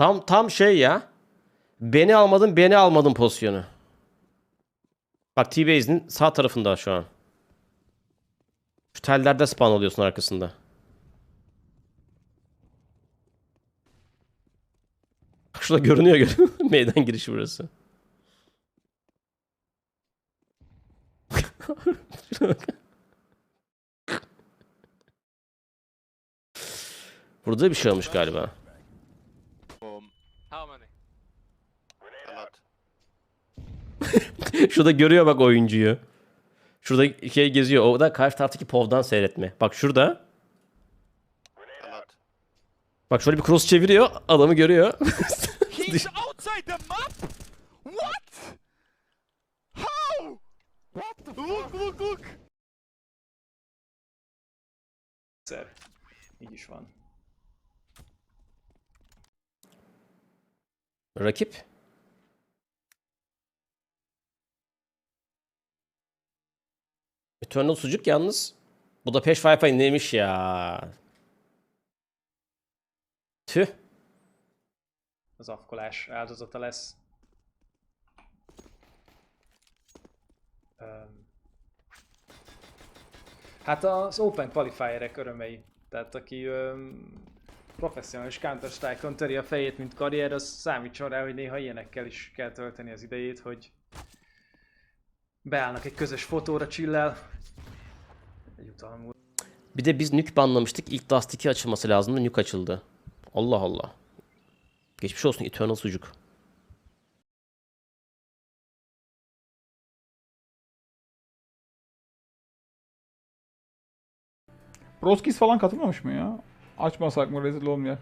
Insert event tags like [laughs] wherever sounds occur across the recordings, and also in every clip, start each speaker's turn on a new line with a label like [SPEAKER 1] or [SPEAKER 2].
[SPEAKER 1] Tam tam şey ya. Beni almadın, beni almadın pozisyonu. Bak T-Base'in sağ tarafında şu an. Şu tellerde spawn oluyorsun arkasında. Şurada görünüyor görünüyor. [laughs] Meydan girişi burası. Bak. [laughs] Burada bir şey olmuş galiba. Şurada görüyor bak oyuncuyu. Şurada şey geziyor. O da karşı taraftaki povdan seyretme. Bak şurada. Bak şöyle bir cross çeviriyor. Adamı görüyor. [laughs]
[SPEAKER 2] He's outside the map? What? How? What the Look, look, look!
[SPEAKER 3] Sir. İyi şu an.
[SPEAKER 1] Rakip. Eternal sucuk yalnız. Bu da peş Wi-Fi neymiş ya. Tüh.
[SPEAKER 3] Az afkolás áldozata lesz. Hát az Open Qualifierek örömei. Tehát aki öm, professzionális Counter-Strike-on töri a fejét, mint karrier, az számítson rá, hogy néha ilyenekkel is kell tölteni az idejét, hogy beállnak egy közös fotóra csillel. Egy utalmú.
[SPEAKER 1] Bir de biz nuke banlamıştık. İlk Dust 2 açılması lazımdı. Nuke açıldı. Allah Allah. Geçmiş olsun Eternal sucuk.
[SPEAKER 4] Broskis falan katılmamış mı ya? Açmasak mı rezil olmuyor.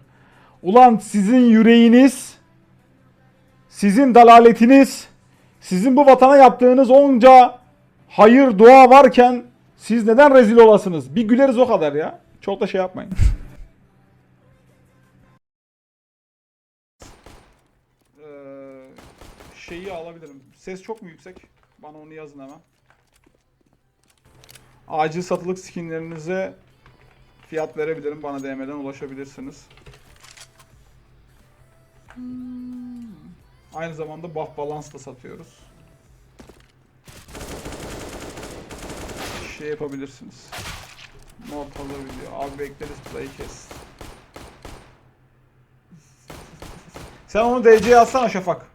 [SPEAKER 4] Ulan sizin yüreğiniz, sizin dalaletiniz, sizin bu vatana yaptığınız onca hayır dua varken siz neden rezil olasınız? Bir güleriz o kadar ya. Çok da şey yapmayın. [laughs] Ee, şeyi alabilirim. Ses çok mu yüksek? Bana onu yazın hemen. Acil satılık skinlerinize fiyat verebilirim. Bana DM'den ulaşabilirsiniz. Hmm. Aynı zamanda buff balans da satıyoruz. Şey yapabilirsiniz. Not alabiliyor. Abi bekleriz play kes. Sen onu DC'ye atsana Şafak.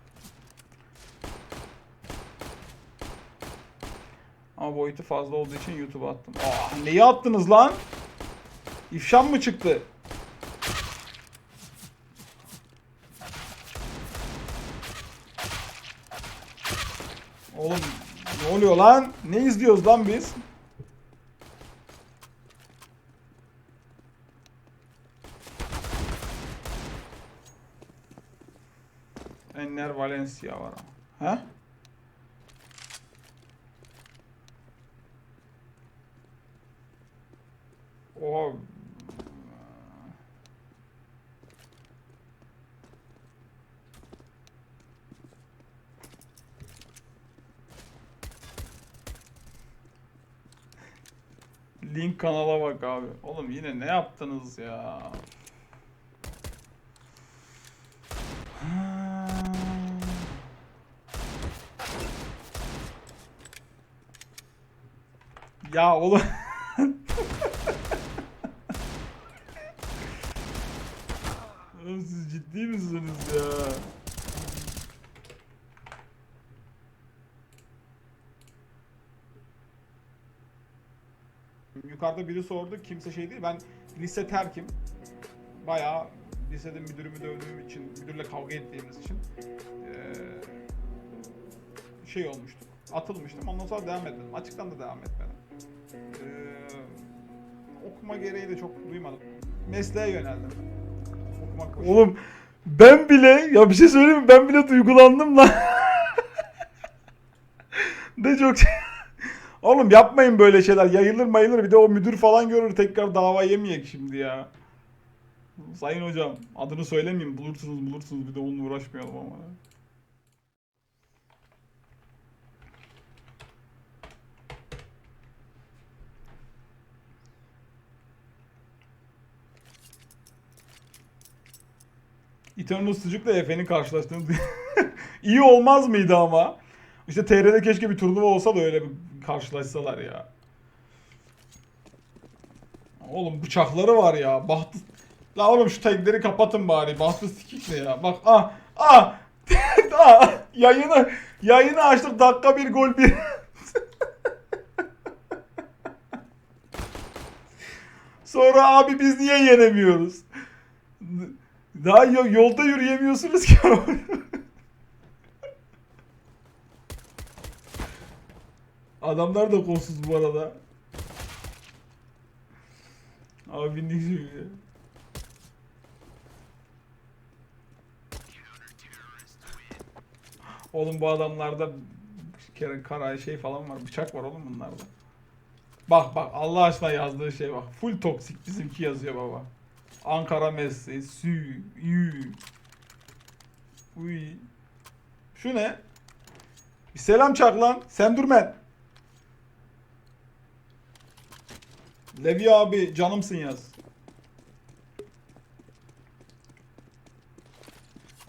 [SPEAKER 4] Ama boyutu fazla olduğu için YouTube'a attım. Aa, neyi attınız lan? İfşam mı çıktı? Oğlum ne oluyor lan? Ne izliyoruz lan biz? Enner Valencia var ama. He? Oha. Link kanala bak abi. Oğlum yine ne yaptınız ya? [sighs] Ya oğlum. [laughs] Oğlum siz ciddi misiniz ya? Yukarıda biri sordu. Kimse şey değil. Ben lise terkim. Bayağı lisede müdürümü dövdüğüm için, müdürle kavga ettiğimiz için eee, şey olmuştuk. Atılmıştım. Ondan sonra devam etmedim. Açıktan da devam etmedim. Eee, okuma gereği de çok duymadım. Mesleğe yöneldim. Okumak Oğlum ben bile ya bir şey söyleyeyim mi? Ben bile duygulandım lan. [laughs] de çok Oğlum yapmayın böyle şeyler. Yayılır mayılır bir de o müdür falan görür tekrar dava yemeyek şimdi ya. Sayın hocam adını söylemeyeyim bulursunuz bulursunuz bir de onunla uğraşmayalım ama. Eternal Sucuk'la Efe'nin karşılaştığını [laughs] iyi olmaz mıydı ama? İşte TR'de keşke bir turnuva olsa da öyle bir karşılaşsalar ya. Oğlum bıçakları var ya. Bahtı... La oğlum şu tagleri kapatın bari. Bahtı sikik ne ya? Bak ah ah [laughs] ah yayını yayını açtık dakika bir gol bir. [laughs] Sonra abi biz niye yenemiyoruz? Daha yo- yolda yürüyemiyorsunuz ki. [laughs] Adamlar da kolsuz bu arada. Abi ne diyor ya? Oğlum bu adamlarda bir kere kara şey falan var. Bıçak var oğlum bunlarda. Bak bak Allah aşkına yazdığı şey bak. Full toksik bizimki yazıyor baba. Ankara mesleği. Sü. Yü. Uy. Şu ne? Bir selam çak lan. Sendürmen. Levi abi canımsın yaz.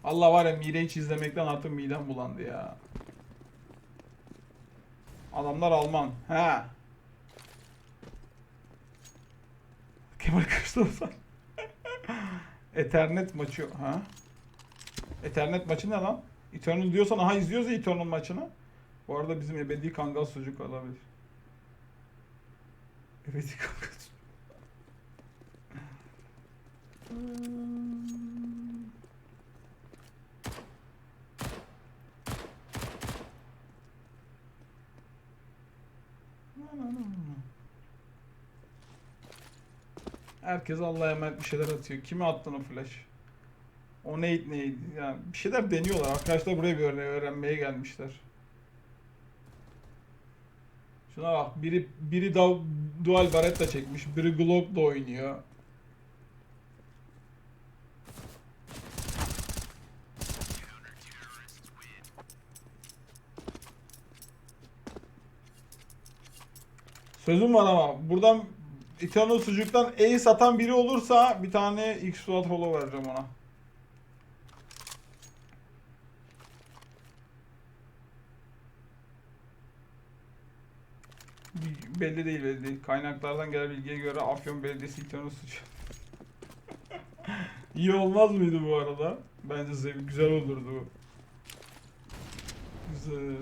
[SPEAKER 4] Allah var ya Mireç izlemekten artık midem bulandı ya. Adamlar Alman. He. Kemal Kılıçdaroğlu. [laughs] Ethernet maçı. Ha? Ethernet maçı ne lan? Eternal diyorsan aha izliyoruz ya Eternal maçını. Bu arada bizim ebedi kangal sucuk olabilir. Kangal sucuk. Herkes Allah'a emanet bir şeyler atıyor. Kime attın o flash? O neydi neydi? Yani bir şeyler deniyorlar. Arkadaşlar buraya bir örneği öğrenmeye gelmişler. Şuna bak. Biri biri da dual barretta çekmiş. Biri Glock'la oynuyor. Sözüm var ama buradan Eternal sucuktan ace satan biri olursa bir tane X Suat Holo vereceğim ona. Belli değil belli değil. Kaynaklardan gelen bilgiye göre Afyon Belediyesi Eternal sucuk. [laughs] İyi olmaz mıydı bu arada? Bence zevk güzel olurdu. Güzel.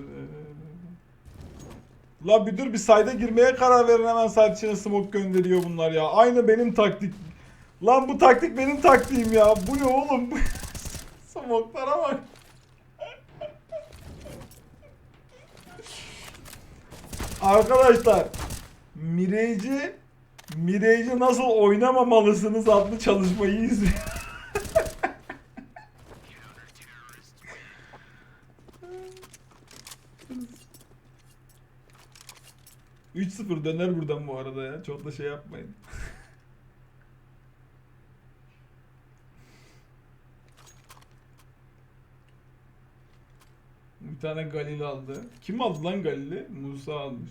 [SPEAKER 4] La bir dur bir sayda girmeye karar verin hemen site içine smoke gönderiyor bunlar ya. Aynı benim taktik. Lan bu taktik benim taktiğim ya. Bu ne oğlum? [laughs] Smoke'lara bak. Arkadaşlar Mirage Mirage'i nasıl oynamamalısınız adlı çalışmayı izleyin. [laughs] Üç 0 döner buradan bu arada ya. Çok da şey yapmayın. Bir tane Galil aldı. Kim aldı lan Galil'i? Musa almış.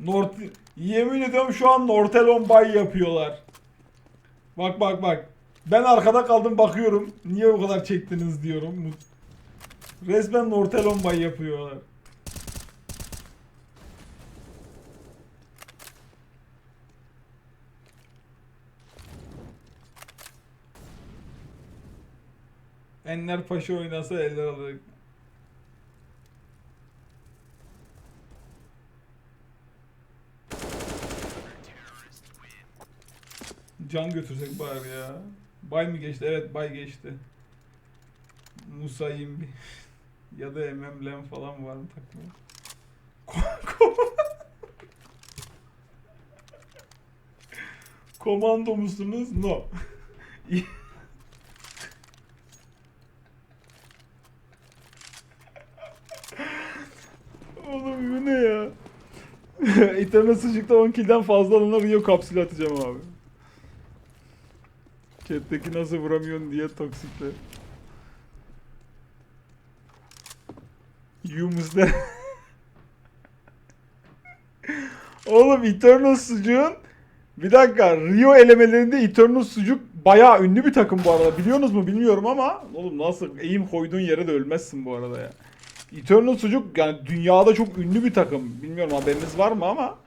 [SPEAKER 4] Nort Yemin ediyorum şu an Nortelon Bay yapıyorlar. Bak bak bak. Ben arkada kaldım bakıyorum. Niye o kadar çektiniz diyorum. Resmen Nortelon Bay yapıyorlar. Enler Paşa oynasa eller alır. Can götürsek bari ya. Bay mı geçti? Evet bay geçti. Musa Yimbi. [laughs] ya da MM Lem falan var mı takmıyor? [laughs] [laughs] Komando musunuz? No. Oğlum bu ne ya? Eternal sıcakta 10 kill'den fazla alana Rio kapsülü atacağım abi. Chat'teki nasıl vuramıyorsun diye toksikler. Yumus'da. [laughs] Oğlum Eternal sucuğun Bir dakika. Rio elemelerinde Eternal Sucuk bayağı ünlü bir takım bu arada. Biliyorsunuz mu bilmiyorum ama oğlum nasıl eğim koyduğun yere de ölmezsin bu arada ya. Eternal Sucuk yani dünyada çok ünlü bir takım. Bilmiyorum haberiniz var mı ama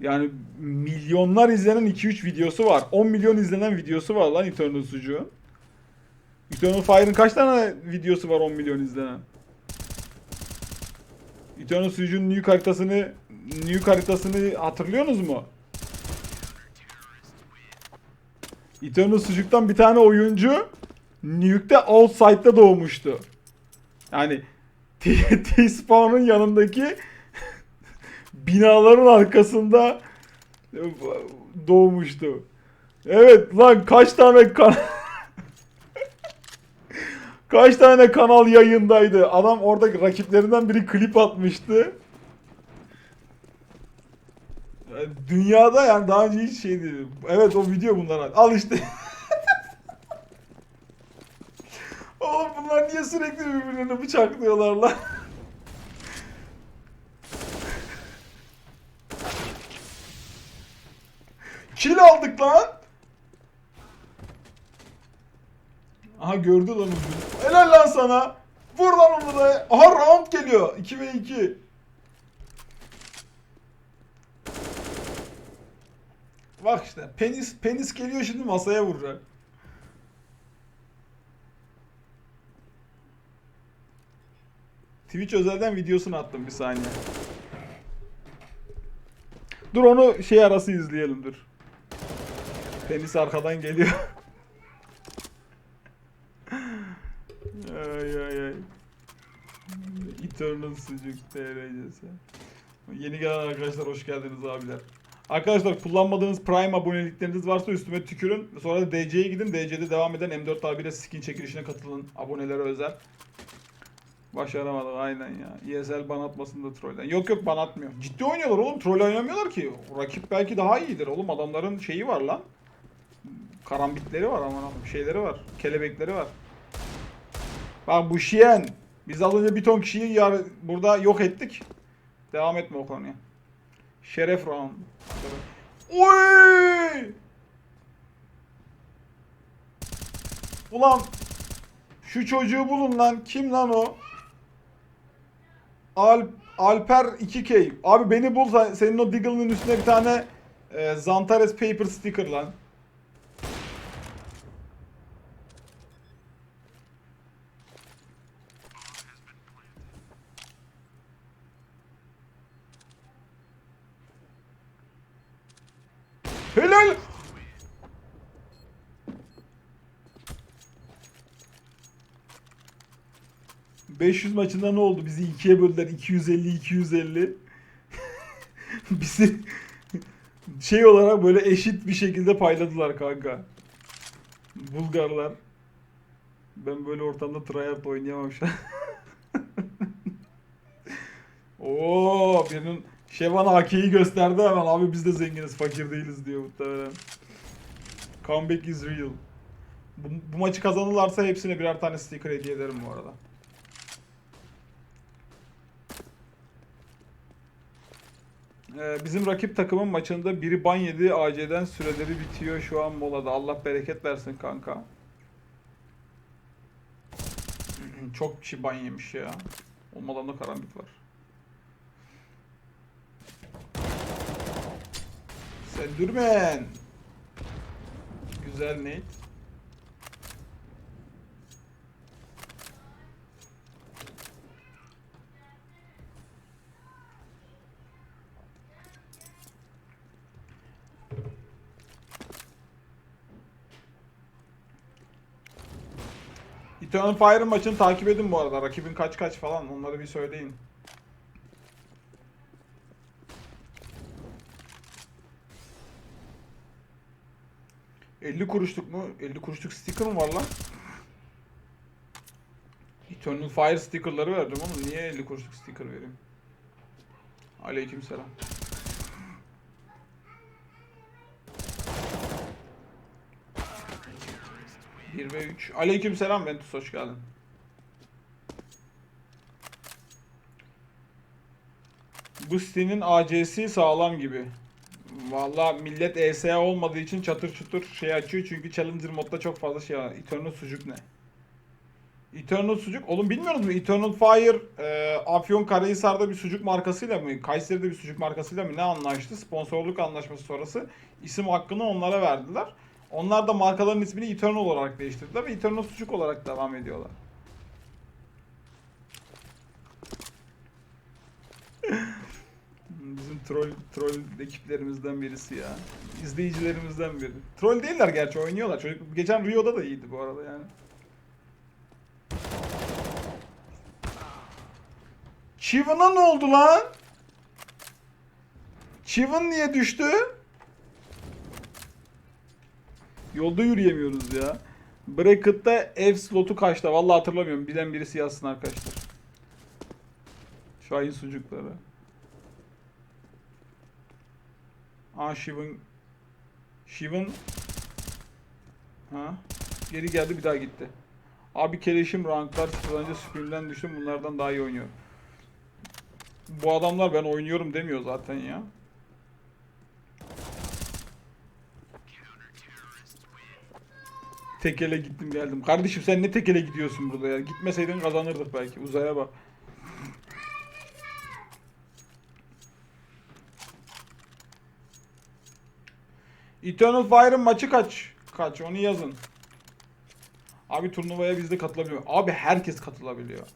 [SPEAKER 4] yani milyonlar izlenen 2-3 videosu var. 10 milyon izlenen videosu var lan Eternal Sucuk'un. Eternal Fire'ın kaç tane videosu var 10 milyon izlenen? Eternal Sucuk'un Nuke haritasını Nuke haritasını hatırlıyorsunuz mu? Eternal Sucuk'tan bir tane oyuncu Nuke'de Outside'da doğmuştu. Yani [laughs] T- T-Spawn'ın yanındaki binaların arkasında doğmuştu. Evet lan kaç tane kan [laughs] Kaç tane kanal yayındaydı. Adam orada rakiplerinden biri klip atmıştı. Yani Dünyada yani daha önce hiç şey değil. Evet o video bunlar. Al işte. [laughs] Oğlum bunlar niye sürekli birbirlerini bıçaklıyorlar lan? Kill aldık lan. Aha gördü lan ucu. Helal lan sana. Vur lan onu da. Aha round geliyor. 2 ve 2. Bak işte penis penis geliyor şimdi masaya vuracak. Twitch özelden videosunu attım bir saniye. Dur onu şey arası izleyelim dur. Penis arkadan geliyor. ay ay ay. Eternal sucuk TRC'si. Yeni gelen arkadaşlar hoş geldiniz abiler. Arkadaşlar kullanmadığınız Prime abonelikleriniz varsa üstüme tükürün. Sonra da DC'ye gidin. DC'de devam eden M4 abiyle skin çekilişine katılın. Abonelere özel. Başaramadım aynen ya. ESL ban atmasın da trollden. Yok yok ban atmıyor. Ciddi oynuyorlar oğlum. Troll oynamıyorlar ki. Rakip belki daha iyidir oğlum. Adamların şeyi var lan. Karambitleri var aman aman. Şeyleri var. Kelebekleri var. Bak bu Şien. Biz az önce bir ton kişiyi yar burada yok ettik. Devam etme o konuya. Şeref round. Oy! Ulan şu çocuğu bulun lan. Kim lan o? Al Alper 2K. Abi beni bul sen- senin o Diggle'ın üstüne bir tane e, Zantares paper sticker lan. Helal. ...500 maçında ne oldu? Bizi ikiye böldüler. 250-250. [laughs] Bizi... ...şey olarak böyle eşit bir şekilde payladılar kanka. Bulgarlar. Ben böyle ortamda tryhard oynayamam şu an. [laughs] Oo, birinin Şevan AK'yi gösterdi hemen. Abi biz de zenginiz, fakir değiliz diyor muhtemelen. Comeback is real. Bu, bu maçı kazanırlarsa hepsine birer tane sticker hediye ederim bu arada. Ee, bizim rakip takımın maçında biri ban yedi. AC'den süreleri bitiyor şu an molada. Allah bereket versin kanka. [clears throat] Çok kişi ban yemiş ya. Olmadan karambit var. Sendürmen. Güzel Nate. Eternal Fire maçını takip edin bu arada. Rakibin kaç kaç falan onları bir söyleyin. ...50 kuruşluk mu? 50 kuruşluk sticker mı var lan? Eternal Fire stickerları verdim oğlum. Niye 50 kuruşluk sticker vereyim? Aleykümselam. Bir ve 3. Aleykümselam Ventus hoş geldin. Bu sitenin AC'si sağlam gibi. Valla millet ESA olmadığı için çatır çutur şey açıyor çünkü Challenger modda çok fazla şey var. Eternal sucuk ne? Eternal sucuk. Oğlum bilmiyorsunuz mu? Eternal Fire e, Afyon Karahisar'da bir sucuk markasıyla mı? Kayseri'de bir sucuk markasıyla mı? Ne anlaştı? Sponsorluk anlaşması sonrası isim hakkını onlara verdiler. Onlar da markaların ismini Eternal olarak değiştirdiler ve Eternal sucuk olarak devam ediyorlar. [laughs] Troll troll ekiplerimizden birisi ya. İzleyicilerimizden biri. Troll değiller gerçi oynuyorlar. Çocuk geçen Rio'da da iyiydi bu arada yani. Chiven'a ne oldu lan? Chiven niye düştü? Yolda yürüyemiyoruz ya. Bracket'ta F slotu kaçta? Vallahi hatırlamıyorum. Bilen birisi yazsın arkadaşlar. Şahin sucukları. Aa Shivan Shivan Ha Geri geldi bir daha gitti. Abi keleşim ranklar sıfırlanınca Supreme'den düştüm bunlardan daha iyi oynuyor. Bu adamlar ben oynuyorum demiyor zaten ya. Tekele gittim geldim. Kardeşim sen ne tekele gidiyorsun burada ya? Gitmeseydin kazanırdık belki. Uzaya bak. Eternal Fire'ın maçı kaç? Kaç onu yazın. Abi turnuvaya biz de katılabiliyor. Abi herkes katılabiliyor.